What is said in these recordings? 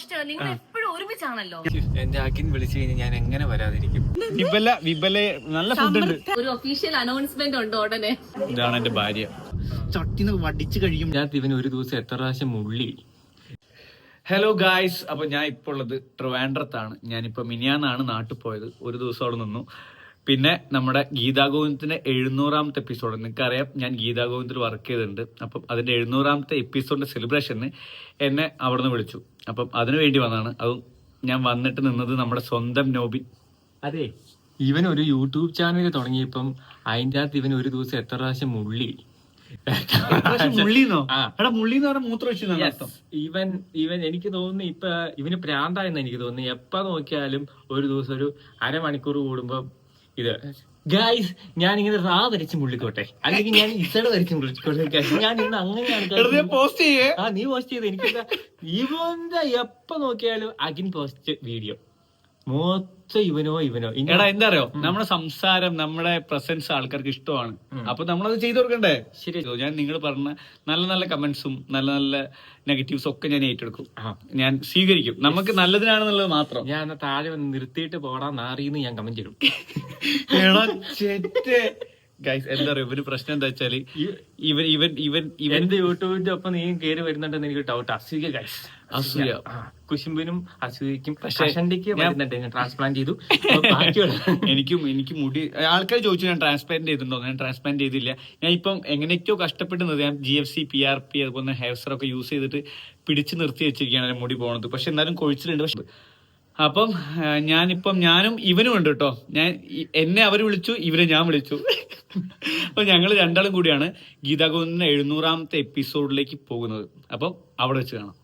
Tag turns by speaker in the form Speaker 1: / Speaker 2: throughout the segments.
Speaker 1: പ്രശ്നമാണ് നിങ്ങൾ എപ്പോഴും ഒരുമിച്ചാണല്ലോ.
Speaker 2: എന്റെ അഖിൻ വിളിച്ചു കഴിഞ്ഞാൽ ഞാൻ എങ്ങനെ വരാതിരിക്കും?
Speaker 3: വിബല വിബല നല്ല ഫുഡ് ഉണ്ട്.
Speaker 1: ഒരു ഒഫീഷ്യൽ അനൗൺസ്മെന്റ് ഉണ്ട് ഉടനെ.
Speaker 3: ഇതാണ് എന്റെ ഭാര്യ. ചട്ടിന്ന് വടിച്ചു കഴിയും.
Speaker 2: ഞാൻ ഇവന് ഒരു ദിവസം എത്ര പ്രാവശ്യം മുള്ളി?
Speaker 3: ഹലോ ഗായ്സ് അപ്പൊ ഞാൻ ഇപ്പോൾ ഉള്ളത് ട്രിവാൻഡ്രത്താണ്. ഞാനിപ്പോ മിനിയാന്നാണ് നാട്ടിൽ പോയത്. ഒരു ദിവസം അവിടെ നിന്നു. പിന്നെ നമ്മുടെ ഗീതാഗോവിന്ദത്തിന്റെ എഴുന്നൂറാമത്തെ എപ്പിസോഡ്. നിങ്ങൾക്കറിയാം ഞാൻ ഗീതാഗോവിന്ദിൽ വർക്ക് ചെയ്തിട്ടുണ്ട്. അപ്പം അതിന്റെ എഴുന്നൂറാമത്തെ എപ്പിസോഡിന്റെ സെലിബ്രേഷന് എന്നെ അവിടെ നിന്ന് വിളിച്ചു. അപ്പം അതിനു വേണ്ടി വന്നതാണ്. അതും ഞാൻ വന്നിട്ട് നിന്നത് നമ്മുടെ സ്വന്തം നോബി.
Speaker 2: അതെ ഇവൻ ഒരു യൂട്യൂബ് ചാനൽ തുടങ്ങിയപ്പം അതിന്റെ അകത്ത് ഇവൻ ഒരു ദിവസം എത്ര പ്രാവശ്യം മുള്ളി? ഇവൻ ഇവൻ എനിക്ക് തോന്നുന്നു ഇപ്പൊ ഇവന് പ്രാന്തായെന്ന് എനിക്ക് തോന്നുന്നു. എപ്പ നോക്കിയാലും ഒരു ദിവസം ഒരു അരമണിക്കൂർ കൂടുമ്പോ ഇത്. ഗായ്സ് ഞാൻ ഇങ്ങനെ റാ വരച്ച് മുള്ളിക്കോട്ടെ. അല്ലെങ്കിൽ ഞാൻ ഇസഡ് വരച്ച് മുള്ളിക്കോട്ടെ. ഞാൻ ഇന്ന് അങ്ങനെയാണ്.
Speaker 3: പോസ്റ്റ് ചെയ്യേ.
Speaker 2: ആ നീ പോസ്റ്റ് ചെയ്ത്. എനിക്ക് ഇവന്റെ എപ്പ നോക്കിയാലും അഗിൻ പോസ്റ്റ് വീഡിയോ മൊത്തം ഇവനോ ഇവനോ. ഇങ്ങനെ
Speaker 3: എടാ എന്താ അറിയോ നമ്മുടെ സംസാരം നമ്മുടെ പ്രസൻസ് ആൾക്കാർക്ക് ഇഷ്ടമാണ്. അപ്പൊ നമ്മളത് ചെയ്തു കൊടുക്കണ്ടേ?
Speaker 2: ശരി.
Speaker 3: ഞാൻ നിങ്ങൾ പറഞ്ഞ നല്ല നല്ല കമന്റ്സും നല്ല നല്ല നെഗറ്റീവ്സും ഒക്കെ ഞാൻ ഏറ്റെടുക്കും. ഞാൻ സ്വീകരിക്കും. നമുക്ക് നല്ലതിനാണെന്നുള്ളത് മാത്രം.
Speaker 2: ഞാൻ താഴെ നിർത്തിയിട്ട് പോടാ നാറിന്ന് ഞാൻ കമന്റ് ചെയ്യും
Speaker 3: എടാ ചെറ്റേ. ഗൈസ് എന്താ പറയുക ഇവർ പ്രശ്നം എന്താ വെച്ചാൽ ഇവൻ ഇവൻ ഇവൻ ഇവൻ
Speaker 2: എന്റെ യൂട്യൂബിന്റെ ഒപ്പം നീ കയറി വരുന്നുണ്ടെന്ന് എനിക്ക് ഡൗട്ട് അസൂയ ഗൈസ്
Speaker 3: അസൂയ.
Speaker 2: കുശുമ്പിനും അസൂയക്കും
Speaker 3: പക്ഷേ
Speaker 2: കഷണ്ടിക്ക്
Speaker 3: ഞാൻ-
Speaker 2: വരുന്നുണ്ട്. ഞാൻ ട്രാൻസ്പ്ലാന്റ് ചെയ്തു.
Speaker 3: എനിക്കും എനിക്ക് മുടി ആൾക്കാർ ചോദിച്ചു ഞാൻ ട്രാൻസ്പ്ലാന്റ് ചെയ്തിട്ടുണ്ടോ? ഞാൻ ട്രാൻസ്പ്ലാന്റ് ചെയ്തില്ല. ഞാൻ ഇപ്പം എങ്ങനെയൊക്കെയോ കഷ്ടപ്പെടുന്നത് ഞാൻ G F C P R P അതുപോലെ ഹെയർ സർ ഒക്കെ യൂസ് ചെയ്തിട്ട് പിടിച്ചു നിർത്തി വെച്ചിരിക്കുകയാണ് മുടി പോണത്. പക്ഷെ എന്നാലും കൊഴിച്ചിലുണ്ട്. പക്ഷെ അപ്പം ഞാനിപ്പം ഞാനും ഇവനും ഉണ്ട് കേട്ടോ ഞാൻ എന്നെ അവർ വിളിച്ചു ഇവരെ ഞാൻ വിളിച്ചു. അപ്പൊ ഞങ്ങൾ രണ്ടാളും കൂടിയാണ് ഗീതാഗോവിന്ദിന്റെ എഴുന്നൂറാമത്തെ എപ്പിസോഡിലേക്ക് പോകുന്നത്. അപ്പം അവിടെ വെച്ച് കാണാം.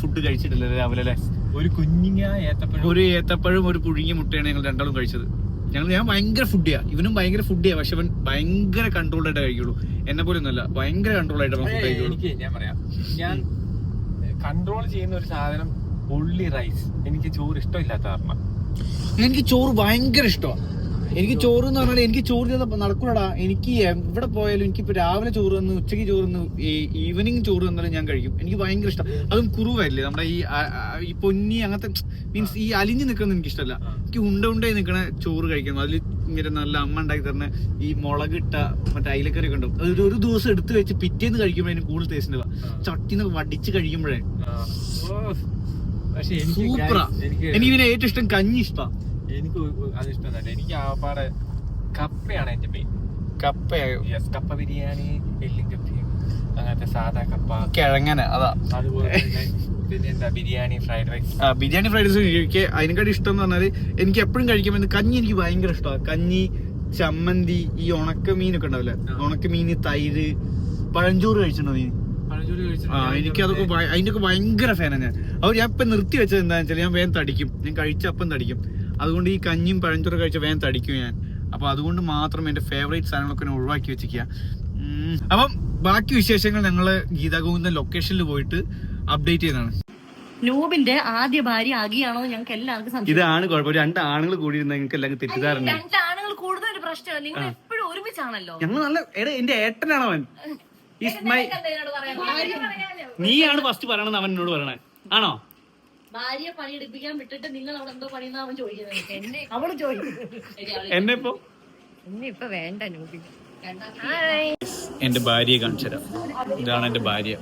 Speaker 3: ഫുഡ് കഴിച്ചിട്ടില്ല രാവിലെ അല്ലേ?
Speaker 2: ഒരു കുഞ്ഞിങ്ങ ഏത്തപ്പഴം.
Speaker 3: ഒരു ഏത്തപ്പഴം ഒരു പുഴുങ്ങിയ മുട്ടയാണ് ഞങ്ങൾ രണ്ടാളും കഴിച്ചത്. ഞങ്ങൾ ഞാൻ ഭയങ്കര ഫുഡിയാ. ഇവനും ഭയങ്കര ഫുഡിയാ. പക്ഷെ അവൻ ഭയങ്കര കൺട്രോൾഡ് ആയിട്ട് കഴിക്കുള്ളൂ. എന്നെ പോലെ ഒന്നല്ല ഭയങ്കര കൺട്രോൾ ആയിട്ട് ഫുഡ് കഴിക്കുള്ളൂ.
Speaker 2: ഞാൻ പറയാം. ഞാൻ കൺട്രോൾ ചെയ്യുന്ന ഒരു സാധനം ഉള്ളി റൈസ്. എനിക്ക് ചോറ് ഇഷ്ടമില്ലാത്ത കാരണം.
Speaker 3: എനിക്ക് ചോറ് ഭയങ്കര ഇഷ്ടമാണ് എനിക്ക് ചോറ് എന്ന് പറഞ്ഞാൽ എനിക്ക് ചോറ് ചെയ്ത നടക്കൂടാ എനിക്ക് എവിടെ പോയാലും എനിക്ക് ഇപ്പൊ രാവിലെ ചോറ് തന്നു ഉച്ചയ്ക്ക് ചോറ് തന്നു ഈവനിങ് ചോറ് തന്നാലും ഞാൻ കഴിക്കും. എനിക്ക് ഭയങ്കര ഇഷ്ടം. അതും കുറുവല്ലേ നമ്മുടെ ഈ ഈ പൊന്നി അങ്ങനത്തെ മീൻസ് ഈ അലിഞ്ഞു നിൽക്കുന്നത് എനിക്ക് ഇഷ്ടമല്ല എനിക്ക് ഉണ്ട ഉണ്ടായി നിൽക്കണ ചോറ് കഴിക്കണം. അതിൽ ഇങ്ങനെ നല്ല അമ്മ ഉണ്ടാക്കി തരുന്ന ഈ മുളകിട്ട മറ്റേ അയിലക്കറി ഒക്കെ ഉണ്ടാവും. അതൊരു ഒരു ദിവസം എടുത്ത് വെച്ച് പിറ്റേന്ന് കഴിക്കുമ്പോഴേ കൂടുതൽ ടേസ്റ്റ് ഉണ്ടാവുക. ചട്ടിന്ന് വടിച്ച് കഴിക്കുമ്പോഴേ
Speaker 2: പക്ഷെ എനിക്ക്
Speaker 3: സൂപ്പറാ
Speaker 2: എനിക്ക്
Speaker 3: എനിക്ക് ഇതിന് ഏറ്റവും ഇഷ്ടം കഞ്ഞി ഇഷ്ടം.
Speaker 2: എനിക്ക് അത് ഇഷ്ടമല്ല. എനിക്ക് ആപ്പാടെ കപ്പയാണ് എന്റെ മെയിൻ
Speaker 3: കപ്പയായോ?
Speaker 2: യെസ് കപ്പ ബിരിയാണി എല്ലും കപ്പയും അങ്ങനത്തെ സാധാ കപ്പ.
Speaker 3: കിഴങ്ങനെ അതാ.
Speaker 2: അതുപോലെ തന്നെ പിന്നെ എന്താ ബിരിയാണി ഫ്രൈഡ് റൈസ്
Speaker 3: ആ, ബിരിയാണി ഫ്രൈഡ് റൈസ് എനിക്ക് അതിനെക്കാട്ടി ഇഷ്ടം എന്ന് പറഞ്ഞാൽ എനിക്ക് എപ്പോഴും കഴിക്കുമ്പോൾ കഞ്ഞി എനിക്ക് ഭയങ്കര ഇഷ്ടമാണ് കഞ്ഞി ചമ്മന്തി ഈ ഉണക്ക മീനൊക്കെ ഉണ്ടാവില്ലേ? ഉണക്ക മീന് തൈര് പഴഞ്ചോറ് കഴിച്ചിട്ടുണ്ടോ നീ? ആ എനിക്ക് അതൊക്കെ അതിനൊക്കെ ഭയങ്കര ഫാനാണ് ഞാൻ. അവർ ഞാൻ ഇപ്പൊ നിർത്തി വെച്ചത് എന്താണെന്ന് വെച്ചാൽ ഞാൻ വേഗം തടിക്കും. ഞാൻ കഴിച്ച അപ്പം തടിക്കും. അതുകൊണ്ട് ഈ കഞ്ഞിയും പഴഞ്ചോറ് കഴിച്ച വേഗം തടിക്കും ഞാൻ. അപ്പൊ അതുകൊണ്ട് മാത്രം എന്റെ ഫേവറേറ്റ് സാധനങ്ങളൊക്കെ ഞാൻ ഒഴിവാക്കി വെച്ചിരിക്കുക അപ്പം ബാക്കി വിശേഷങ്ങൾ ഞങ്ങൾ ഗീതാഗോവിന്ദൻ ലൊക്കേഷനിൽ പോയിട്ട് അപ്ഡേറ്റ് ചെയ്യുന്നതാണ്
Speaker 1: നൂബിന്റെ ആദ്യ ഭാര്യ അകിയാണോ ഞങ്ങൾക്ക് എല്ലാവർക്കും സംശയം.
Speaker 3: ഇതാണ് കുഴപ്പം. രണ്ട് ആണുങ്ങൾ കൂടി നിങ്ങൾക്ക് എല്ലാവർക്കും തെറ്റിദ്ധാരണ
Speaker 1: രണ്ട് ആണുങ്ങൾ കൂടുതൽ പ്രശ്നമാണ് നിങ്ങൾ എപ്പോഴും ഒരുമിച്ചാണല്ലോ.
Speaker 3: ഞങ്ങൾ നല്ല എടാ എന്റെ ഏട്ടനാണോ അവൻ. He's
Speaker 1: my.
Speaker 3: നീയാണ് ഫസ്റ്റ് പറയണത് അവൻ എന്നോട് പറയണേ. ആണോ?
Speaker 1: ഭാര്യ പണിയെടുപ്പിക്കാൻ വിട്ടിട്ട് നിങ്ങൾ അവിടെ എന്തോ പണിയെന്ന് അവൻ ചോദിക്കുന്നത്. എന്നെ അവൾ ചോദിക്കും.
Speaker 3: എന്നെ ഇപ്പൊ
Speaker 1: എന്നെ ഇപ്പൊ വേണ്ട
Speaker 3: എന്റെ ഭാര്യയെ കാണിച്ചു തരാം ഇതാണ് എന്റെ ഭാര്യ.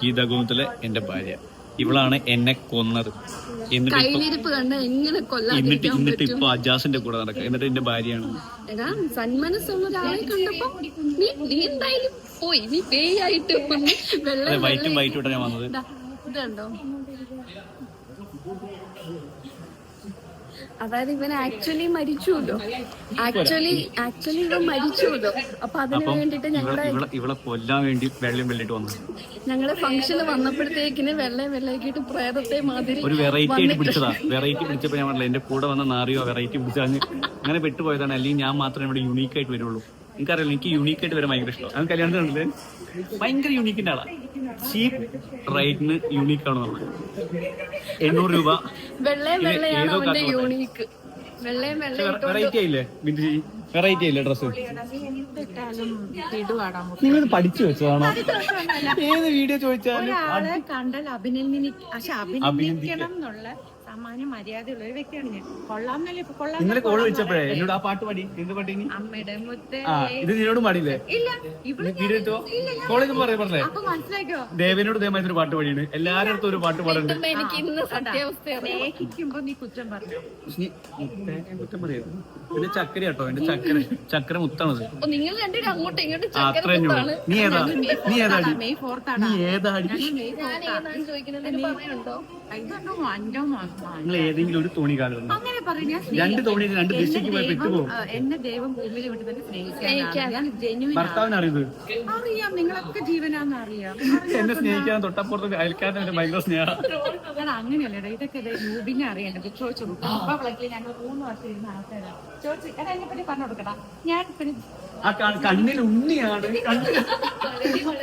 Speaker 3: ഗീതാഗോവിന്ദത്തിലെ എന്റെ ഭാര്യ. ഇവളാണ് എന്നെ കൊന്നത്. എന്നിട്ട് എന്നിട്ട് ഇപ്പൊ അജാസിന്റെ കൂടെ നടക്കുക. എന്നിട്ട് എന്റെ ഭാര്യയാണ്. വൈറ്റും വൈറ്റും ഞാൻ വന്നത്.
Speaker 4: അതായത് ഇവൻ ആക്ച്വലി മരിച്ചുല്ലോ ആക്ച്വലി ആക്ച്വലി ഇവൻ മരിച്ചുല്ലോ അപ്പൊ അതിനു വേണ്ടിട്ട് ഞങ്ങളുടെ
Speaker 3: ഇവളെ കൊല്ലാൻ വേണ്ടി വെള്ളം വെള്ളിട്ട് വന്നു.
Speaker 4: ഞങ്ങളുടെ ഫംഗ്ഷന് വന്നപ്പോഴത്തേക്കിന് വെള്ളം വെള്ളാക്കിയിട്ട് പ്രേതത്തെ മാതിരി
Speaker 3: ഒരു വെറൈറ്റി ആയിട്ട് പിടിച്ചതാ. വെറൈറ്റി പിടിച്ചപ്പോ ഞാൻ പറഞ്ഞില്ല എന്റെ കൂടെ വന്ന നാറിയോ വെറൈറ്റി പിടിച്ചാൽ അങ്ങനെ പെട്ടുപോയതാണ്. അല്ലെങ്കിൽ ഞാൻ മാത്രമേ ഇവിടെ യുണീക്ക് ആയിട്ട് വരുള്ളൂ. എനിക്കറിയില്ല എനിക്ക് യൂണീക്ക് ആയിട്ട് വരാൻ ഭയങ്കര ഇഷ്ടമാണ്. അത് കല്യാണത്തിന് കണ്ടില്ലേ ഭയങ്കര യൂണീക്കിന്റെ ആളാണ് ചീപ്പ് റൈറ്റിന് യൂണീക്ക് ആണ് നമ്മൾ എണ്ണൂറ് രൂപ. ഏതോ വെറൈറ്റി ആയില്ലേ ബിന്ദു ചേച്ചി വെറൈറ്റി ആയില്ലേ
Speaker 5: ഡ്രസ്സ്
Speaker 3: നിങ്ങൾ പഠിച്ചു വെച്ചതാണോ? ഏത് വീഡിയോ ചോദിച്ചാലും
Speaker 5: കണ്ടാൽ അഭിനന്ദിക്കണം എന്നുള്ള സാമാന്യ മര്യാദയുള്ള ഒരു വ്യക്തിയാണ് ഞാൻ കൊള്ളാന്നല്ലേ ഇപ്പൊ കൊള്ളാം
Speaker 3: ഇന്നലെ കോൾ വിളിച്ചപ്പോഴേ എന്നോട് ആ പാട്ട് പാടി. എന്ത് പാട്ടി നീ
Speaker 5: അമ്മയുടെ മുത്തേ.
Speaker 3: ആ ഇത് നിന്നോട് പാടില്ലേ?
Speaker 5: ഇല്ല ഇവിടെ
Speaker 3: വീഡിയോ എടുത്തോ? കോളേജ് പറയാ പറഞ്ഞേ.
Speaker 5: അപ്പൊ മനസ്സിലാക്കോ
Speaker 3: ദേവനോട് ദേവമായിട്ട് ഒരു പാട്ട് പാടിയാണ്. എല്ലാരും അടുത്തും ഒരു പാട്ട് പാടുന്നുണ്ട്
Speaker 4: എനിക്ക് ഇന്ന് സത്യാവസ്ഥ
Speaker 5: സ്നേഹിക്കുമ്പോ നീ കുറ്റം പറഞ്ഞു
Speaker 3: നീ മുത്തേ കുറ്റം പറയരുത്. എന്റെ ചക്കര കേട്ടോ എന്റെ ചക്കര. ചക്കര മുത്താണത്.
Speaker 4: അപ്പോൾ നിങ്ങൾ രണ്ടുപേരും അങ്ങോട്ടും ഇങ്ങോട്ടും
Speaker 3: ചക്കര അത്ര തന്നെയുള്ളൂ നീ ഏതാ? നീ ഏതാടി നീ ഏതാടി
Speaker 4: ഞാൻ ഏതാണ് ചോദിക്കുന്നത് പറയുന്നുണ്ടോ
Speaker 5: ഇതൊക്കെ അഞ്ചോ മാസം
Speaker 3: നിങ്ങൾ ഏതെങ്കിലും ഒരു തോണി
Speaker 5: അങ്ങനെ ഞാൻ
Speaker 3: രണ്ട് തോണി രണ്ട് ദിശയ്ക്ക് പോയി പെട്ടുപോകും
Speaker 5: ആ, എന്നെ ദൈവം ഭൂമിയിൽ വിട്ട് തന്നെ സ്നേഹിക്കാൻ ഞാൻ ജെന്യുവിൻ
Speaker 3: ഭർത്താവിന് അറിയത്
Speaker 5: അറിയാം. നിങ്ങളൊക്കെ ജീവനാന്ന് അറിയാം.
Speaker 3: എന്നെ സ്നേഹിക്കാൻ തൊട്ടപ്പുറത്ത് അയൽക്കാരൻ എന്റെ ഭയങ്കര സ്നേഹം.
Speaker 5: ഞാൻ അങ്ങനെയല്ലടാ. ഇതൊക്കെ രൂപിനെ അറിയണ്ടത് ചോദിച്ചു കൊടുക്കും. അപ്പൊ വിളക്കിൽ ഞങ്ങൾ മൂന്ന് വർഷം ഇരുന്ന ആൾക്കാരാണ് ചോദിച്ചു പറ്റി പറഞ്ഞു കൊടുക്കടാ. ഞാൻ പിന്നെ
Speaker 3: ആ ക- കണ്ണിൽ ഉണ്ണിയാണ്. കണ്ണിൽ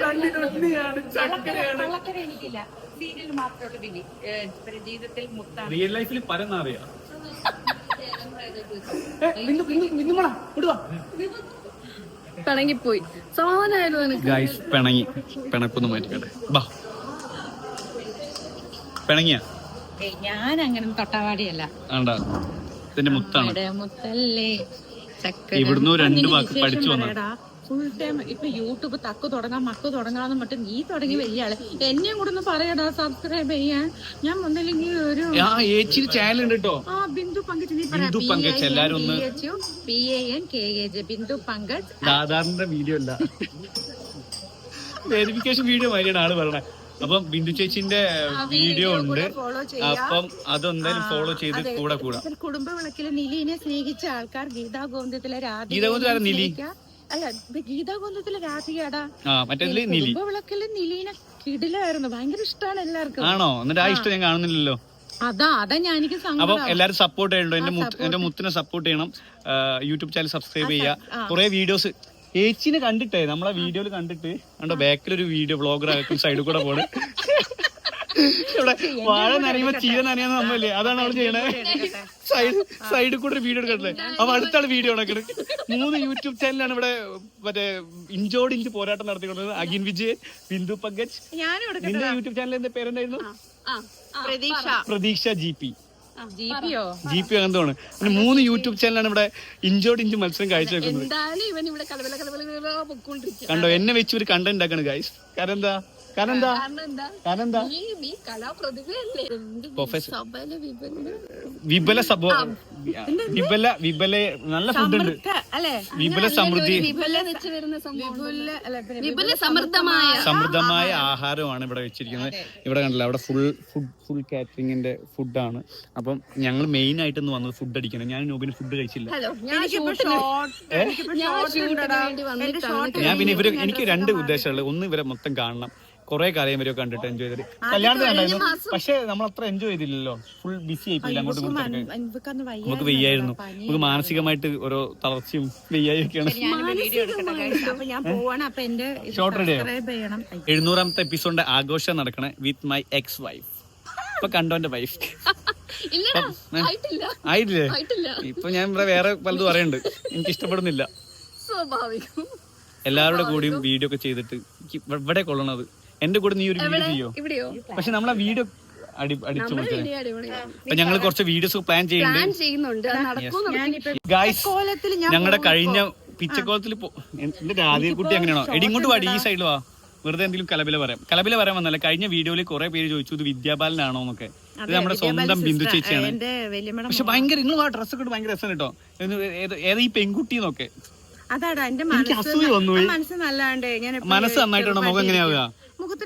Speaker 3: കണ്ണിൽ ഉണ്ണിയാണ്. ചക്കരയാണ്.
Speaker 5: എനിക്കില്ല. സീരിയൽ മാത്രമേ പിന്നെ ജീവിതത്തിൽ മുത്താണ്
Speaker 3: റിയൽ ലൈഫിൽ പരന്നറിയാം
Speaker 4: പിണങ്ങിപ്പോയി. സമാധാനമായിരുന്നു
Speaker 3: ഗൈസ് പിണങ്ങി. പിണക്കൊന്നും മാറ്റിക്കട്ടെ. ബാ. പിണങ്ങിയ?
Speaker 5: ഏയ്, ഞാൻ അങ്ങനെ തൊട്ടാവാടിയല്ല.
Speaker 3: ഇതിന്റെ മുത്താണ്.
Speaker 5: മുത്തല്ലേ.
Speaker 3: ഇവിടുന്ന് രണ്ട് വാക്ക് പഠിച്ചു വന്നത്.
Speaker 5: ഫുൾ ടൈം ഇപ്പൊ യൂട്യൂബ് തക്ക് തുടങ്ങാം മക്ക് തുടങ്ങാന്ന് മറ്റും നീ തുടങ്ങി വലിയ ആൾ എന്നെയും കൂടെ ഒന്ന് പറയടാ സബ്സ്ക്രൈബ് ചെയ്യാൻ. ഞാൻ ഒന്നില്ലെങ്കിൽ ഒരു
Speaker 3: ആ ചാനൽ ഉണ്ട് കേട്ടോ
Speaker 5: ആ ബിന്ദു പങ്കജ് നീ
Speaker 3: ബിന്ദു പങ്കജ്, എല്ലാരും ഒന്ന്
Speaker 5: P A N K A J Bindu Pankaj.
Speaker 3: സാധാരണ വീഡിയോ അല്ല. വെരിഫിക്കേഷൻ വീഡിയോ മാതിരിയാണ് ആൾ പറയണേ. അപ്പം ബിന്ദു ചേച്ചിന്റെ വീഡിയോ ഉണ്ട്. അപ്പം അതെന്തായാലും ഫോളോ ചെയ്ത് കൂടെ കൂടാ.
Speaker 5: കുടുംബ വിളക്കിലെ നിലീനെ സ്നേഹിച്ച ആൾക്കാർ ഗീതാ ഗോവിന്ദത്തിലെ
Speaker 3: രാധ നിലി?
Speaker 5: അല്ല ഇത് ഗീതാ ഗോവിന്ദത്തിലെ രാധികടാ
Speaker 3: ആ മറ്റേതിൽ നിലി
Speaker 5: കുടുംബ വിളക്കിലെ നിലീനെ കിടിലായിരുന്നു. ഭയങ്കര ഇഷ്ടമാണ് എല്ലാവർക്കും.
Speaker 3: ആണോ? എന്നിട്ട് ആ ഇഷ്ടം ഞാൻ കാണുന്നില്ലല്ലോ.
Speaker 5: അതാ അതാ ഞാൻ എനിക്ക്
Speaker 3: അപ്പൊ എല്ലാരും സപ്പോർട്ട് ചെയ്യണ്ടോ? എന്റെ മുത്ത് എന്റെ മുത്തിനെ സപ്പോർട്ട് ചെയ്യണം. യൂട്യൂബ് ചാനൽ സബ്സ്ക്രൈബ് ചെയ്യുക. കുറെ വീഡിയോസ് ഏച്ചിനെ കണ്ടിട്ടേ? നമ്മളെ വീഡിയോയിൽ കണ്ടിട്ട്. കണ്ടോ? ബാക്കിൽ ഒരു വീഡിയോ ബ്ലോഗർ ആക്കും സൈഡിൽ കൂടെ പോണ്. ഇവിടെ വാഴ നനയുമ്പോ ചീര നനയാന്ന് നമ്മല്ലേ അതാണ് അവൾ ചെയ്യണേ. സൈഡ് സൈഡിൽ കൂടെ ഒരു വീഡിയോ എടുക്കണ്ടേ? അപ്പൊ അടുത്താണ് വീഡിയോ നടക്കുന്നത് മൂന്ന് യൂട്യൂബ് ചാനലാണ് ഇവിടെ മറ്റേ ഇഞ്ചോട് ഇഞ്ച് പോരാട്ടം നടത്തിക്കൊണ്ടത് അഗിൻ വിജയ് ബിന്ദു പങ്കജ്.
Speaker 5: എടുക്കട്ടെ
Speaker 3: നിന്റെ യൂട്യൂബ് ചാനലിന്റെ പേരെന്തായിരുന്നു?
Speaker 5: പ്രതീക്ഷ.
Speaker 3: G P.
Speaker 5: ജിപിയോ?
Speaker 3: ജി പി അങ്ങനത്താണ് പിന്നെ മൂന്ന് യൂട്യൂബ് ചാനലാണ് ഇവിടെ ഇഞ്ചോട് ഇഞ്ച് മത്സരം കാഴ്ചവെക്കുന്നത്. കണ്ടോ എന്നെ വെച്ച് ഒരു കണ്ടന്റ് ആക്കാണ് ഗായ്സ് കാരണം എന്താ? കാരണം എന്താ
Speaker 4: കാരണം എന്താ
Speaker 3: വിപുല സംഭവം വിപുല വിപുല നല്ല ഫുഡ് ഉണ്ട്.
Speaker 5: അല്ലെ?
Speaker 3: വിപുല സമൃദ്ധി.
Speaker 4: സമൃദ്ധമായ
Speaker 3: സമൃദ്ധമായ ആഹാരമാണ് ഇവിടെ വെച്ചിരിക്കുന്നത്. ഇവിടെ കണ്ടില്ല അവിടെ ഫുൾ ഫുഡ് ഫുൾ കാറ്ററിംഗിന്റെ ഫുഡാണ് അപ്പം ഞങ്ങൾ മെയിൻ ആയിട്ട് ഇന്ന് വന്നത് ഫുഡ് അടിക്കണം. ഞാൻ നോബിന് ഫുഡ് കഴിച്ചില്ല.
Speaker 4: ഞാൻ
Speaker 3: പിന്നെ ഇവർ എനിക്ക് രണ്ട് ഉദ്ദേശമുള്ളത്. ഒന്ന് ഇവരെ മൊത്തം കാണണം. കുറെ കാലം വരെ കണ്ടിട്ട് എൻജോയ് ചെയ്തിട്ട്. കല്യാണത്തിന് കണ്ടായിരുന്നു. പക്ഷെ നമ്മൾ അത്ര എൻജോയ് ചെയ്തില്ലല്ലോ. ഫുൾ ബിസി ആയിപ്പോയില്ല അങ്ങോട്ടും നമുക്ക് വെയ്യായിരുന്നു. നമുക്ക് മാനസികമായിട്ട് ഓരോ തളർച്ചയും വെയ്യായൊക്കെയാണ്
Speaker 5: ഷോർട്ട് റെഡി
Speaker 3: എഴുന്നൂറാമത്തെ എപ്പിസോഡിന്റെ ആഘോഷം നടക്കണേ വിത്ത് മൈ എക്സ് വൈഫ് ഇപ്പൊ കണ്ടോ എന്റെ വൈഫ്
Speaker 4: ആയിട്ടില്ലേ.
Speaker 3: ഇപ്പൊ ഞാൻ ഇവിടെ വേറെ പലതും അറിയണ്ട്. എനിക്ക് ഇഷ്ടപ്പെടുന്നില്ല
Speaker 4: സ്വാഭാവികം.
Speaker 3: എല്ലാവരുടെ കൂടിയും വീഡിയോ ഒക്കെ ചെയ്തിട്ട് എനിക്ക് ഇവിടെ കൊള്ളണത്. എന്റെ കൂടെ നീ ഒരു വീഡിയോ ചെയ്യോ? പക്ഷെ നമ്മളെ വീഡിയോ അടി അടിച്ചു അപ്പൊ ഞങ്ങൾ കുറച്ച് വീഡിയോസ് പ്ലാൻ ചെയ്യുന്നുണ്ട്. ഗായ്സ് ഞങ്ങളുടെ കഴിഞ്ഞ പിച്ചക്കോളത്തിൽ എന്റെ രാധേക്കുട്ടി അങ്ങനെയാണോ എടി ഇങ്ങോട്ട് വാടി ഈ സൈഡിൽ വാ. വെറുതെ എന്തെങ്കിലും കലബില പറയാം. കലബില പറയാൻ വന്നല്ല. കഴിഞ്ഞ വീഡിയോയിൽ കുറെ പേര് ചോദിച്ചു ഇത് വിദ്യാബാലനാണോ? എന്നൊക്കെ. ഇത് നമ്മുടെ സ്വന്തം ബിന്ദു ചേച്ചിയാണ്. പക്ഷെ ഭയങ്കര നിങ്ങൾ ആ ഡ്രസ്സൊക്കെ ഇട്ട് ഭയങ്കര രസം കേട്ടോ. ഏത് ഈ പെൺകുട്ടി എന്നൊക്കെ.
Speaker 5: അതാടാ എന്റെ മനസ്സ് നന്നായിട്ടുണ്ടോ മനസ്സ് നല്ലാണ്ട് ഞാൻ
Speaker 3: മനസ്സ് നന്നായിട്ടാണോ മുഖം എങ്ങനെയാവുക?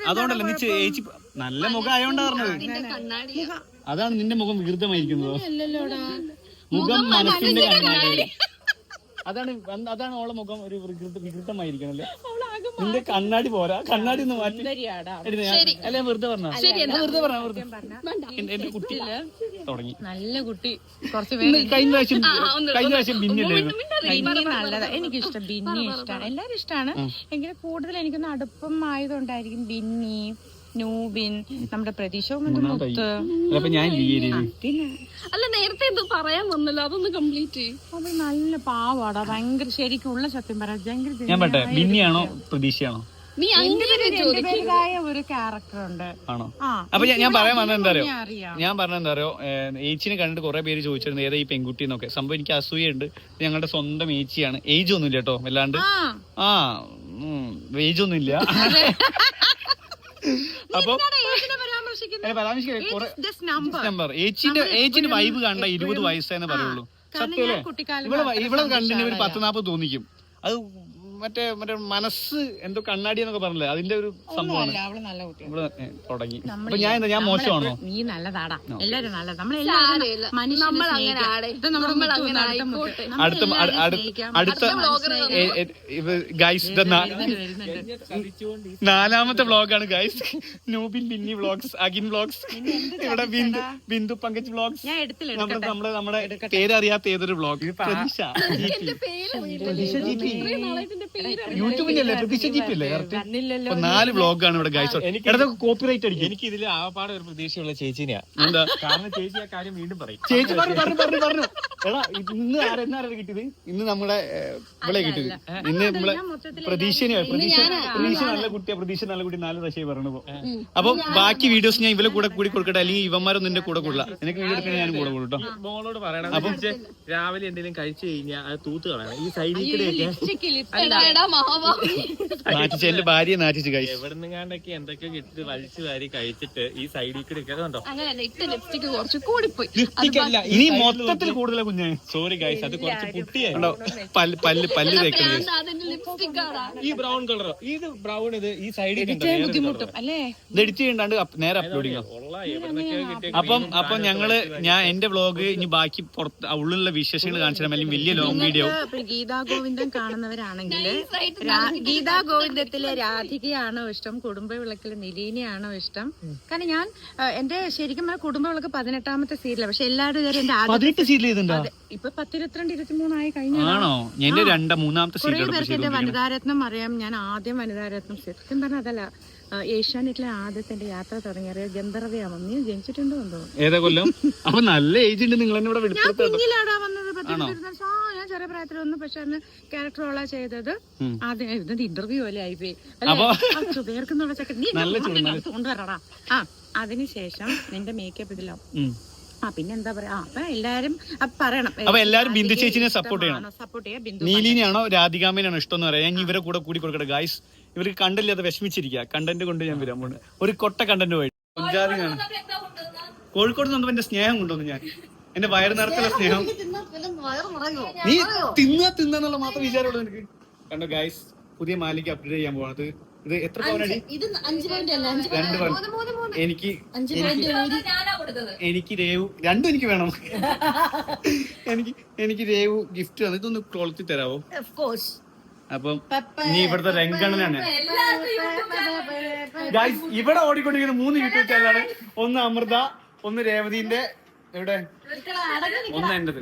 Speaker 3: അതുകൊണ്ടല്ല നീ ചേച്ചി നല്ല മുഖം ആയോണ്ടാ പറഞ്ഞത്. അതാണ് നിന്റെ മുഖം വികൃതമായിരിക്കുന്നത്. മുഖം മനസ്സിന്റെ കണ്ണാടി. അതാണ് അതാണ് ഓളെ മുഖം ഒരു വികൃത വികൃതമായിരിക്കണല്ലേ നിന്റെ കണ്ണാടി പോരാ. കണ്ണാടി ഒന്ന് മാറ്റി. അല്ലെ വെറുതെ പറഞ്ഞ? വെറുതെ പറഞ്ഞ വെറുതെ. എന്റെ- കുട്ടി തുടങ്ങി.
Speaker 5: നല്ല കുട്ടി. കുറച്ച്
Speaker 3: കഴിഞ്ഞ പ്രാവശ്യം കഴിഞ്ഞ പ്രാവശ്യം പിന്നില്ലായിരുന്നു
Speaker 5: ബിന്നി നല്ലതാ. എനിക്കിഷ്ടം ബിന്നി ഇഷ്ടമാണ് എല്ലാരും ഇഷ്ടമാണ് എങ്കിലും കൂടുതൽ എനിക്കൊന്ന് അടുപ്പം ആയതുകൊണ്ടായിരിക്കും ബിന്നി. നൂബിൻ നമ്മുടെ പ്രതീക്ഷ മുത്ത്.
Speaker 3: ഞാൻ
Speaker 4: അല്ല നേരത്തെ എന്തോ പറയാൻ വന്നല്ലോ അതൊന്ന് കംപ്ലീറ്റ്
Speaker 5: അത് നല്ല പാവാടാ ഭയങ്കര ശരിക്കുള്ള സത്യം പറയാം ഭയങ്കര
Speaker 3: ഞാൻ പറ്റേ ബിന്നിയാണോ പ്രതീക്ഷയാണോ?
Speaker 4: നീ അങ്ങനെ
Speaker 5: ഒരു ക്യാരക്ടർ ഉണ്ട്.
Speaker 3: ആണോ? അപ്പൊ ഞാൻ- പറയാൻ വന്നത് എന്താ അറിയോ?
Speaker 5: ഞാൻ
Speaker 3: പറഞ്ഞ എന്താ അറിയോ? ഏച്ചിനെ കണ്ടിട്ട് കുറെ പേര് ചോദിച്ചിരുന്നു ഏതാ ഈ പെൺകുട്ടി എന്നൊക്കെ? സംഭവം എനിക്ക് അസൂയുണ്ട് ഉണ്ട് ഞങ്ങളുടെ സ്വന്തം ഏച്ചിയാണ്. ഏജ് ഒന്നും ഇല്ല കേട്ടോ വല്ലാണ്ട്.
Speaker 5: ആ.
Speaker 3: ആ ഏജ് ഒന്നും ഇല്ല അപ്പൊ
Speaker 5: പരാമർശിക്കുന്നത്
Speaker 3: ഏച്ചിന്റെ ഏച്ചിന്റെ വൈബ് കണ്ട ഇരുപത് വയസ്സെന്ന് പറയുള്ളൂ. ഇവിടെ ഇവിടെ കണ്ടിന് ഒരു പത്ത് നാപ്പത് തോന്നിക്കും. അത് മറ്റേ മറ്റേ മനസ്സ് എന്തോ കണ്ണാടി എന്നൊക്കെ പറഞ്ഞില്ലേ? അതിന്റെ ഒരു സംഭവമാണ്.
Speaker 5: അല്ല അവൾ നല്ല കുട്ടിയാണ്.
Speaker 3: തുടങ്ങി. അപ്പൊ ഞാൻ എന്താ ഞാൻ മോശമാണോ?
Speaker 5: നീ നല്ലതാടാ. എല്ലാരും നല്ലതാ.
Speaker 4: സാരമില്ല.
Speaker 5: നമ്മളെല്ലാരും
Speaker 4: നമ്മൾ അങ്ങനെ
Speaker 5: സ്നേഹിക്കാം. ഇത്
Speaker 4: നമ്മൾ അങ്ങനെ
Speaker 5: അടുത്ത
Speaker 3: അടുത്ത ഗൈസ്. നാലാമത്തെ വ്ളോഗാണ് guys Noobin Binny vlogs Agin vlogs ഇവിടെ ബിന്ദു ബിന്ദു പങ്കജ് വ്ളോഗ്സ് നമ്മുടെ നമ്മുടെ നമ്മുടെ പേരറിയാത്ത ഏതൊരു വ്ളോഗ് പ്രതീക്ഷ പ്രതീക്ഷ ജി പി യൂട്യൂബിന്റെ അല്ലേ പ്രതീക്ഷ ജി പി അല്ലേ കറക്റ്റ്? നാല് വ്ളോഗാണ് ഇവിടെ ഗൈസ് ഇടതൊക്കെ കോപ്പിറൈറ്റ് അടിക്കും.
Speaker 2: എനിക്ക് ഇതിൽ ആപാടെ ഒരു പ്രതീക്ഷയുള്ള ചേച്ചിനെയാ.
Speaker 3: എന്താ?
Speaker 2: കാരണം ചേച്ചി ആ കാര്യം വീണ്ടും പറയും.
Speaker 3: ചേച്ചി പറഞ്ഞു പറഞ്ഞു പറഞ്ഞു പറഞ്ഞു. എടാ ഇന്ന് ആരെന്നാരാണ് കിട്ടിയത്? ഇന്ന് നമ്മുടെ ഏ, ഇവിടെ കിട്ടിയത്. ഇന്ന് നമ്മളെ പ്രതീക്ഷനെയാണ് പ്രതീക്ഷ പ്രതീക്ഷ നല്ല കുട്ടിയാ. പ്രതീക്ഷ നല്ല കുട്ടി നാല് ദശ പറഞ്ഞപ്പോ അപ്പൊ ബാക്കി വീഡിയോസ് ഞാൻ ഇവരെ കൂടെ കൂടി കൊടുക്കട്ടെ? അല്ലെങ്കിൽ ഇവന്മാരൊന്നും നിന്റെ കൂടെ കൊള്ളാം. എനിക്ക് വീഡിയോ എടുക്കണേ ഞാൻ കൂടെ കൊടുട്ടോ
Speaker 2: മോളോട് പറയണം അപ്പം രാവിലെ എന്തെങ്കിലും കഴിച്ചു കഴിഞ്ഞാൽ അത് തൂത്ത് കളയണം. ഈ സൈഡിൽ
Speaker 3: നാറ്റിച്ച് എന്റെ ഭാര്യയെ നാറ്റിച്ച് കഴിച്ചു
Speaker 2: എവിടുന്നെങ്ങാണ്ടൊക്കെ എന്തൊക്കെ കിട്ടി വലിച്ചു വാരി കഴിച്ചിട്ട് ഈ സൈഡിൽ കൂടി ഒക്കെ
Speaker 4: അങ്ങനെ ഇട്ട ലിപ്സ്റ്റിക് കുറച്ച് കൂടിപ്പോയി.
Speaker 3: ഇനി മൊത്തത്തിൽ കൂടുതൽ കുഞ്ഞെ.
Speaker 2: സോറി ഗൈസ് അത് കുറച്ച് പുട്ടിയായി
Speaker 3: പല്ല് പല്ല് പല്ല് തേക്കുന്നത്
Speaker 2: ഈ ബ്രൗൺ കളറോ ഇത് ബ്രൗൺ ഇത് ഈ സൈഡിൽ
Speaker 3: ഇത് എഡിറ്റ് ചെയ്യണ്ടാണ്ട് നേരെ അപ്ലോഡ് ചെയ്യാം. അപ്പം അപ്പൊ ഞങ്ങൾ ഞാൻ എന്റെ വ്ളോഗ് ഇനി ബാക്കി പുറത്ത് ഉള്ളിലുള്ള വിശേഷങ്ങൾ കാണിച്ചു തരാം അല്ലെങ്കിൽ വലിയ ലോങ് വീഡിയോ
Speaker 5: ഗീതാ ഗോവിന്ദൻ കാണുന്നവരാണെങ്കിൽ ഗീതാ ഗോവിന്ദത്തിലെ രാധികയാണോ ഇഷ്ടം? കുടുംബ വിളക്കിലെ നിലീനയാണോ ഇഷ്ടം? കാരണം ഞാൻ എന്റെ ശരിക്കും പറഞ്ഞ കുടുംബ വിളക്ക് പതിനെട്ടാമത്തെ സീരിയലാണ് പക്ഷെ എല്ലാവരും ഇതുവരെ എന്റെ ആദ്യ
Speaker 3: പതിനെട്ട് സീരിയൽ
Speaker 5: ഇപ്പൊ പത്തിരുപത്തിരണ്ട് ഇരുപത്തിമൂന്നായി കഴിഞ്ഞു
Speaker 3: ആണോ? എന്റെ രണ്ടാം മൂന്നാമത്തെ
Speaker 5: കുറെ
Speaker 3: സീരിയൽ
Speaker 5: പേർക്ക് എന്റെ വനിതാരത്നം അറിയാം. ഞാൻ ആദ്യം വനിതാരത്നം സത്യം പറഞ്ഞ അതല്ല ഏഷ്യാനെറ്റിലെ ആദ്യത്തെ എന്റെ യാത്ര തുടങ്ങിയത് ഗന്ധർവയാമം നീ ജനിച്ചിട്ടുണ്ടോ എന്തോ?
Speaker 3: ഏതാ കൊല്ലം? അപ്പൊ നല്ല ഏജ് ഉണ്ട്. നിങ്ങൾ എന്നെ ഇവിടെ ഞാൻ
Speaker 5: കുഞ്ഞിലാടാ വന്നത്. പത്തിരുപത്തിരണ്ട് ചെറിയ പ്രായത്തിലൊന്നും പക്ഷെ അന്ന് ക്യാരക്ടർ റോളാ ചെയ്തത്. ആദ്യം ഇന്റർവ്യൂ പോലെ ആയിപ്പോയി.
Speaker 3: അപ്പൊ-
Speaker 5: ചെക്കൻ നീ കൊണ്ടുവരടാ ആ അതിനുശേഷം നിന്റെ മേക്കപ്പ് ഇതിലാവും ആ പിന്നെ എന്താ പറയാ? അപ്പൊ എല്ലാരും പറയണം.
Speaker 3: അപ്പൊ എല്ലാരും ബിന്ദു ചേച്ചിനെ സപ്പോർട്ട് ചെയ്യണം.
Speaker 5: സപ്പോർട്ട് ചെയ്യാം ബിന്ദു
Speaker 3: നീലിനെയാണോ രാധികാമേനാണോ ഇഷ്ടം എന്ന് പറയാം. ഞാൻ ഇവരെ കൂടെ കൂടി കൊടുക്കട്ടെ. ഗായ്സ് ഇവർക്ക് കണ്ടില്ലാതെ വിഷമിച്ചിരിക്കുക കണ്ടന്റ് കൊണ്ട് ഞാൻ വരാൻ പോണ് ഒരു കൊട്ട കണ്ടന്റ് പോയിട്ട്. കോഴിക്കോട് നിന്ന് എന്റെ സ്നേഹം കൊണ്ടുവന്നു ഞാൻ. എന്റെ വയറ് നിറച്ചുള്ള സ്നേഹം. നീ തിന്ന തിന്നുള്ള മാത്രം വിചാരമുള്ളൂ എനിക്ക് കണ്ടോ ഗായ്സ് പുതിയ മാലിക്ക് അപ്ഡേറ്റ് ചെയ്യാൻ പോകുന്നത് ഇത് എത്ര പവനടി രണ്ട് പവൻ എനിക്ക് എനിക്ക് രേവു രണ്ടും എനിക്ക് വേണം. എനിക്ക് എനിക്ക് രേവു ഗിഫ്റ്റ് തന്നു ഇതൊന്ന് ക്വാളിറ്റി തരാവോ?
Speaker 1: ഓഫ് കോഴ്സ്
Speaker 3: അപ്പം നീ ഇവിടുത്തെ രംഗണനാണ്. ഗായ്സ് ഇവിടെ ഓടിക്കൊണ്ടിരിക്കുന്ന മൂന്ന് യൂട്യൂബ് ചാനലാണ് ഒന്ന് അമൃത ഒന്ന് രേവതിന്റെ എവിടെ? ഒന്ന് എന്റത്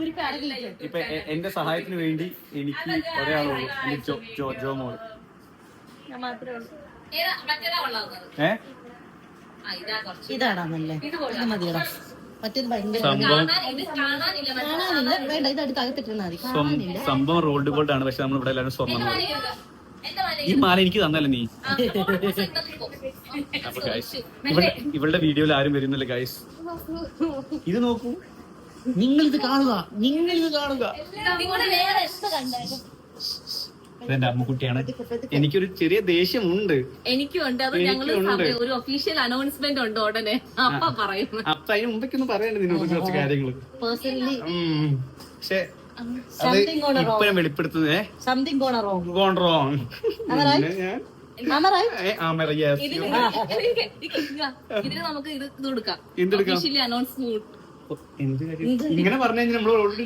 Speaker 3: ഇപ്പൊ എന്റെ സഹായത്തിന് വേണ്ടി എനിക്ക് ഒരാളുള്ളൂ എന്റെ ജോ ജോ ജോ മോൾ. ഏ?
Speaker 1: ഇതാടാ നല്ലേ ഇത് മതിയടാ.
Speaker 3: സംഭവം റോഡ് ഗോൾഡ് ആണ് പക്ഷെ നമ്മൾ ഇവിടെ എല്ലാവരും സ്വർണം ഈ മാല എനിക്ക് തന്നല്ലേ നീ? അപ്പൊ ഗൈസ് ഇവിടെ ഇവളുടെ വീഡിയോയിൽ ആരും വരുന്നില്ല ഗൈസ് ഇത് നോക്കൂ. നിങ്ങൾ ഇത് കാണുക. നിങ്ങൾ ഇത് കാണുക എന്റെ അമ്മക്കുട്ടിയാണ്. എനിക്കൊരു ചെറിയ ദേഷ്യമുണ്ട്.
Speaker 4: എനിക്കും ഉണ്ട്. അത് ഞങ്ങൾ
Speaker 3: എനിക്കുണ്ട്.
Speaker 4: ഒരു ഒഫീഷ്യൽ അനൗൺസ്മെന്റ് ഉണ്ട് ഉടനെ. അപ്പ പറയും.
Speaker 3: അപ്പൊ അതിന് മുമ്പൊക്കെ പറയണ്ടേ നിന്നോട് കുറച്ച് കാര്യങ്ങൾ.
Speaker 1: പേഴ്സണലി
Speaker 3: ഉം. പക്ഷെ അത്
Speaker 1: Something gone wrong.
Speaker 3: ഇപ്പഴും വെളിപ്പെടുത്തുന്നേ.
Speaker 1: Something gone wrong
Speaker 3: gone wrong ഞാൻ?
Speaker 1: അമറായി
Speaker 3: ഏ, ആ, മെറ, yes.
Speaker 4: ഇതിന് ഇതിന് നമുക്ക് ഇത് ഇത് കൊടുക്കാം
Speaker 3: എന്ത് കാര്യം? ഇങ്ങനെ പറഞ്ഞു കഴിഞ്ഞാൽ നമ്മൾ ഓൾറെഡി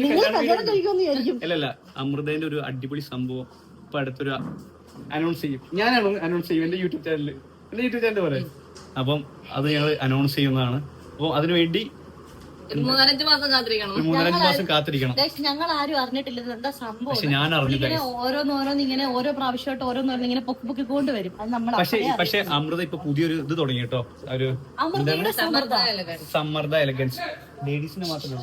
Speaker 3: അല്ലല്ല അമൃതേന്റെ ഒരു അടിപൊളി സംഭവം ഇപ്പൊ അടുത്തൊരു അനൗൺസ് ചെയ്യും. ഞാൻ അനൗൺസ് ചെയ്യും എന്റെ യൂട്യൂബ് ചാനലിൽ എന്റെ യൂട്യൂബ് ചാനൽ പോലെ അപ്പം അത് ഞങ്ങൾ അനൗൺസ് ചെയ്യുന്നതാണ്. അപ്പോൾ അതിനുവേണ്ടി
Speaker 1: മൂന്നാലഞ്ച് മാസം കാത്തിരിക്കണം.
Speaker 3: മൂന്നാലഞ്ച് മാസം കാത്തിരിക്കണം.
Speaker 1: ഞങ്ങൾ ആരും അറിഞ്ഞിട്ടില്ല എന്താ സംഭവം
Speaker 3: പക്ഷെ ഞാൻ അറിഞ്ഞില്ല
Speaker 1: ഇങ്ങനെ ഓരോന്നോരോന്ന് ഇങ്ങനെ ഓരോ പ്രാവശ്യമായിട്ട് ഓരോന്നോരോന്ന് ഇങ്ങനെ പൊക്കി പൊക്കി കൊണ്ടുവരും അത് നമ്മൾ
Speaker 3: പക്ഷെ പക്ഷെ അമൃത ഇപ്പൊ പുതിയൊരു ഇത് തുടങ്ങി കേട്ടോ. ഒരു സമ്മർദ്ദ. എലഗൻസ് ലേഡീസിന് മാത്രമേ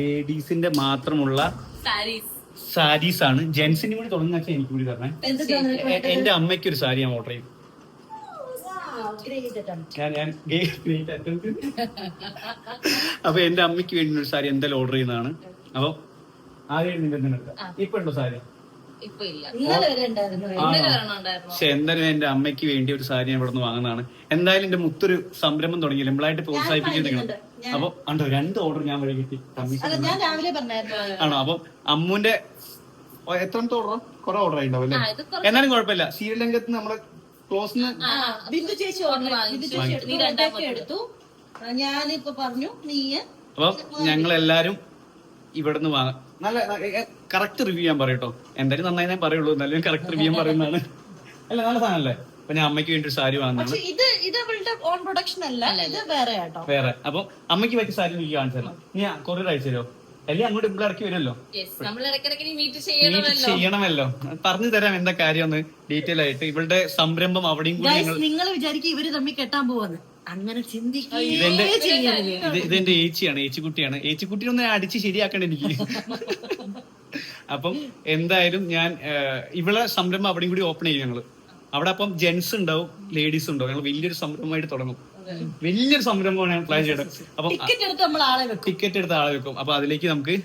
Speaker 3: ലേഡീസിന്റെ മാത്രമുള്ള
Speaker 1: സാരീസ്
Speaker 3: സാരീസ് ആണ്. ജെൻസിന് കൂടി തുടങ്ങുന്ന എനിക്ക് കൂടി തരണേ. എന്റെ അമ്മയ്ക്ക് ഒരു സാരി ഞാൻ ഓർഡർ ചെയ്യും. ഞാൻ ഞാൻ. അപ്പൊ എന്റെ അമ്മയ്ക്ക് വേണ്ടി ഒരു സാരി എന്തായാലും ഓർഡർ ചെയ്യുന്നതാണ്. അപ്പൊ ആദ്യം നിന്റെ നിനക്ക് ഇപ്പൊ ഉണ്ടോ സാരി?
Speaker 1: ഇപ്പൊ ഇല്ല. ഇന്നലെ വരെ ഉണ്ടായിരുന്നു. ഇന്നലെ വരണം ഉണ്ടായിരുന്നു.
Speaker 3: പക്ഷെ എന്തായാലും എന്റെ അമ്മയ്ക്ക് വേണ്ടി ഒരു സാരി ഞാൻ ഇവിടെ നിന്ന് വാങ്ങുന്നതാണ്. എന്തായാലും എന്റെ മുത്തൊരു സംരംഭം തുടങ്ങി. നമ്മളായിട്ട് പ്രോത്സാഹിപ്പിക്കുന്നു നിങ്ങൾ. അപ്പൊ ഉണ്ടോ രണ്ട് ഓർഡർ ഞാൻ വഴി കിട്ടി. കമ്മീഷൻ
Speaker 1: അല്ല ഞാൻ രാവിലെ പറഞ്ഞായിരുന്നു
Speaker 3: ആണോ? അപ്പം അമ്മുന്റെ ഓ, എത്രാമത്തെ ഓർഡർ കുറെ ഓർഡർ ആയിട്ടുണ്ടാവും അല്ലേ?
Speaker 1: ഇത്
Speaker 3: എന്നാലും കുഴപ്പമില്ല. ശ്രീലങ്കത്ത് രംഗത്ത് ക്ലോസിന്
Speaker 1: ബിന്ദു ചേച്ചി ഓർഡർ ബിന്ദു ചേച്ചി എടുത്തു രണ്ടാമത്തെ എടുത്തു. ആ, ഞാനിപ്പോ പറഞ്ഞു നീ
Speaker 3: അപ്പം ഞങ്ങൾ എല്ലാരും ഇവിടുന്ന് വാങ്ങാം നല്ല കറക്റ്റ് റിവ്യൂ ഞാൻ പറയട്ടോ. എന്തായാലും നന്നായി ഞാൻ പറയുള്ളൂ എന്നാലും കറക്റ്റ് റിവ്യൂ ഞാൻ പറയുന്നതാണ്. അല്ല നല്ല സാധനല്ലേ അപ്പൊ ഞാൻ അമ്മയ്ക്ക് വേണ്ടി ഒരു സാരി വാങ്ങുന്നു
Speaker 1: പക്ഷെ ഇത് ഇത് അവളുടെ ഓൺ പ്രൊഡക്ഷൻ അല്ല ഇത് വേറെ കേട്ടോ
Speaker 3: വേറെ. അപ്പൊ അമ്മയ്ക്ക് പറ്റിയ സാരി എനിക്ക് കാണിച്ചു തരണം. നീ കൊറിയർ അയച്ചു തരുമോ? അല്ലെങ്കിൽ അങ്ങോട്ട് ഇവിടെ ഇറക്കി വരുമല്ലോ.
Speaker 1: നമ്മൾ ഇടയ്ക്കിടയ്ക്ക് മീറ്റ്
Speaker 3: മീറ്റ്
Speaker 1: ചെയ്യണമല്ലോ.
Speaker 3: ചെയ്യണമല്ലോ. പറഞ്ഞു തരാം എന്താ കാര്യം ഡീറ്റെയിൽ ആയിട്ട്. ഇവളുടെ സംരംഭം അവിടെയും കൂടി
Speaker 1: നിങ്ങൾ വിചാരിക്കും ഇവർ തമ്മിൽ കെട്ടാൻ പോവാന്ന്. അങ്ങനെ ചിന്തിക്കുക
Speaker 3: ഇതെന്റെ ഏച്ചിയാണ് ഏച്ചിക്കുട്ടിയാണ്. ഏച്ചിക്കുട്ടി ഒന്ന് അടിച്ച് ശരിയാക്കണം എനിക്ക്. അപ്പം എന്തായാലും ഞാൻ ഇവിടെ ഇവളെ സംരംഭം അവിടെയും കൂടി ഓപ്പൺ ചെയ്യും ഞങ്ങൾ. അവിടെ അപ്പം ജെന്റ്സ് ഉണ്ടാവും ലേഡീസ് ഉണ്ടാവും. ഞങ്ങൾ വലിയൊരു സംരംഭമായിട്ട് തുടങ്ങും. വലിയൊരു സംരംഭമാണ് ഞാൻ പ്ലാൻ ചെയ്തത്. അപ്പൊ
Speaker 1: ടിക്കറ്റ് എടുത്ത് നമ്മൾ ആളെ വെക്കും.
Speaker 3: ടിക്കറ്റ് എടുത്ത ആളെ വെക്കും. അപ്പൊ അതിലേക്ക് നമുക്ക്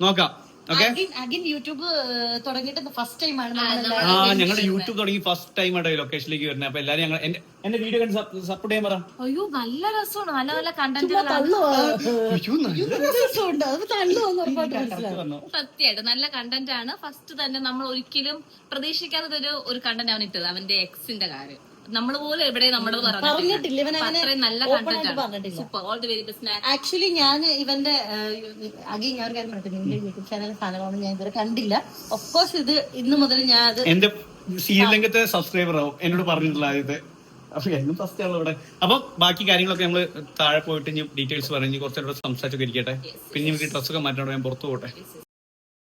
Speaker 3: നോക്കാം. ഞങ്ങൾ
Speaker 1: അഗിൻ യൂട്യൂബ് ഏഹ്, തുടങ്ങിയിട്ട് ഫസ്റ്റ് ടൈം ആണ് നമ്മൾ
Speaker 3: ആ ഞങ്ങളുടെ യൂട്യൂബ് തുടങ്ങി ഫസ്റ്റ് ടൈം ആയിട്ട് ലൊക്കേഷനിലേക്ക് വരുന്നത്. അപ്പൊ എല്ലാരും ഞങ്ങൾ എന്റെ വീഡിയോ കണ്ട് സപ്പോർട്ട് ചെയ്യാൻ പറ.
Speaker 1: അയ്യോ നല്ല രസമാണ്. നല്ല നല്ല കണ്ടന്റ്
Speaker 3: നല്ല.
Speaker 1: സത്യമായിട്ട്. കണ്ടന്റ് ആണ്. ഫസ്റ്റ് തന്നെ നമ്മൾ ഒരിക്കലും പ്രതീക്ഷിക്കാത്ത ഒരു ഒരു കണ്ടന്റ് അവൻ ഇട്ടത് അവന്റെ എക്സിന്റെ കാര്യം. നമ്മൾ പോലെ എവിടെ നമ്മുടെ പറഞ്ഞിട്ടില്ല. ഇവൻ അത്രയും നല്ല content super all the very best actually ഞാൻ ഇവന്റെ അഗി ഞാൻ ഒരു കാര്യം പറഞ്ഞിട്ട് നിന്റെ യൂട്യൂബ് ചാനൽ സാധനങ്ങളൊന്നും ഞാൻ ഇതുവരെ കണ്ടില്ല. ഓഫ് കോഴ്സ് ഇത് ഇന്ന് മുതൽ ഞാൻ അത്
Speaker 3: എന്റെ സീരിയലിംഗത്തെ സബ്സ്ക്രൈബറോ സബ്സ്ക്രൈബർ ആവും. എന്നോട് പറഞ്ഞിട്ടുള്ള ആദ്യത്തെ ഇവിടെ. അപ്പൊ ബാക്കി കാര്യങ്ങളൊക്കെ നമ്മൾ താഴെ പോയിട്ട് ഇനി ഡീറ്റെയിൽസ് പറഞ്ഞ് കുറച്ചുകൂടെ സംസാരിച്ചൊക്കെ ഇരിക്കട്ടെ. പിന്നെ നമുക്ക് ഡ്രസ്സൊക്കെ മാറ്റാണ്ട് ഞാൻ പുറത്തു പോട്ടെ.